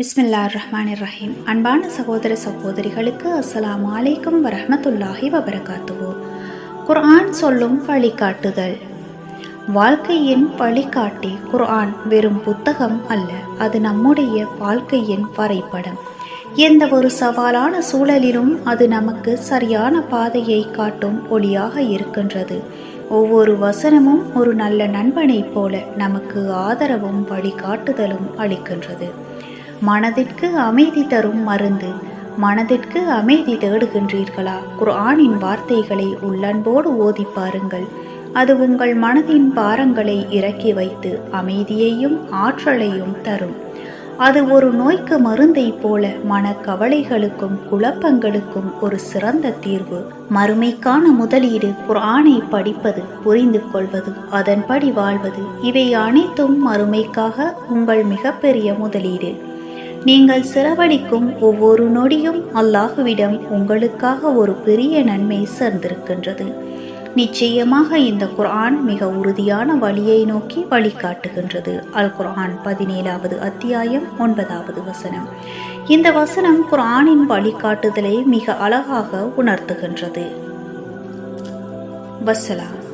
பிஸ்மில்லா ரஹ்மான் ரஹீம் அன்பான சகோதர சகோதரிகளுக்கு அஸ்லாம் அலைக்கும் வரமத்துல்லாஹி வபரகாத்துவோ குர்ஆன் சொல்லும் வழிகாட்டுதல். வாழ்க்கையின் வழிகாட்டி குர்ஆன் வெறும் புத்தகம் அல்ல அது நம்முடைய வாழ்க்கையின் வரைபடம். எந்த ஒரு சவாலான சூழலிலும் அது நமக்கு சரியான பாதையை காட்டும் ஒளியாக இருக்கின்றது. ஒவ்வொரு வசனமும் ஒரு நல்ல நண்பனைப் போல நமக்கு ஆதரவும் வழிகாட்டுதலும் அளிக்கின்றது. மனதிற்கு அமைதி தரும் மருந்து. மனதிற்கு அமைதி தேடுகின்றீர்களா? குர்ஆனின் வார்த்தைகளை உள்ளன்போடு ஓதி பாருங்கள். அது உங்கள் மனதின் பாரங்களை இறக்கி வைத்து அமைதியையும் ஆற்றலையும் தரும். அது ஒரு நோய்க்கு மருந்தை போல மனக்கவலைகளுக்கும் குழப்பங்களுக்கும் ஒரு சிறந்த தீர்வு. மறுமைக்கான முதலீடு குர்ஆனை படிப்பது புரிந்து கொள்வது அதன்படி வாழ்வது இவை அனைத்தும் மறுமைக்காக உங்கள் மிகப்பெரிய முதலீடு. நீங்கள் செலவழிக்கும் ஒவ்வொரு நொடியும் அல்லாஹுவிடம் உங்களுக்காக ஒரு பெரிய நன்மை சேர்ந்திருக்கின்றது. நிச்சயமாக இந்த குர்ஆன் மிக உறுதியான வழியை நோக்கி வழிகாட்டுகின்றது. அல் குர்ஆன் பதினேழாவது அத்தியாயம் ஒன்பதாவது வசனம். இந்த வசனம் குர்ஆனின் வழிகாட்டுதலை மிக அழகாக உணர்த்துகின்றது. வசலாம்